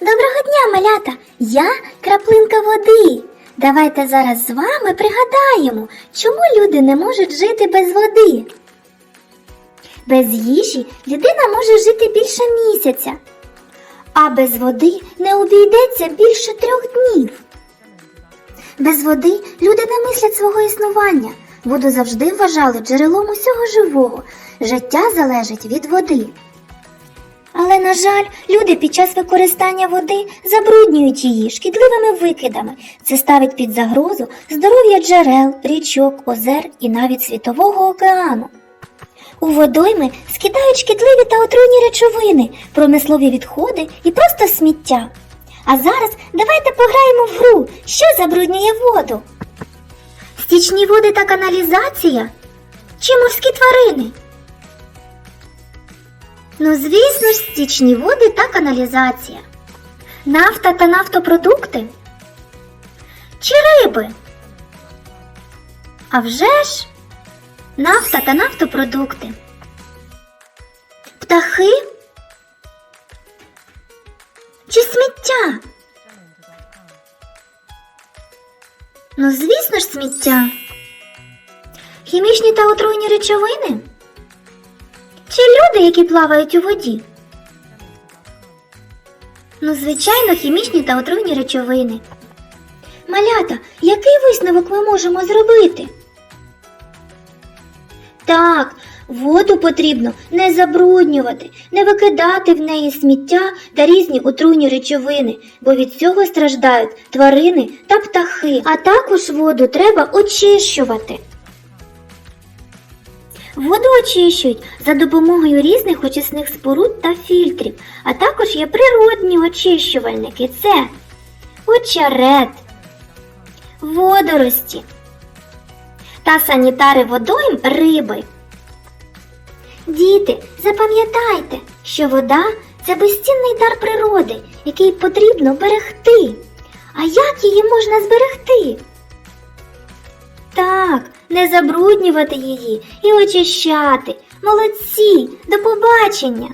Доброго дня, малята! Я краплинка води. Давайте зараз з вами пригадаємо, чому люди не можуть жити без води. Без їжі людина може жити більше місяця, а без води не обійдеться більше трьох днів. Без води люди не мислять свого існування. Воду завжди вважали джерелом усього живого. Життя залежить від води. Але, на жаль, люди під час використання води забруднюють її шкідливими викидами. Це ставить під загрозу здоров'я джерел, річок, озер і навіть світового океану. У водойми скидають шкідливі та отруйні речовини, промислові відходи і просто сміття. А зараз давайте пограємо в гру, що забруднює воду. Стічні води та каналізація чи морські тварини? Ну, звісно ж, стічні води та каналізація. Нафта та нафтопродукти? Чи риби? А вже ж нафта та нафтопродукти. Птахи? Чи сміття? Ну, звісно ж, сміття. Хімічні та отруйні речовини? Чи люди, які плавають у воді? Ну, звичайно, хімічні та отруйні речовини. Малята, який висновок ми можемо зробити? Так, воду потрібно не забруднювати, не викидати в неї сміття та різні отруйні речовини, бо від цього страждають тварини та птахи. А також воду треба очищувати. Воду очищують за допомогою різних очисних споруд та фільтрів, а також є природні очищувальники. Це очерет, водорості та санітари водойм риби. Діти, запам'ятайте, що вода це безцінний дар природи, який потрібно берегти. А як її можна зберегти? Так, не забруднювати її і очищати. Молодці, до побачення!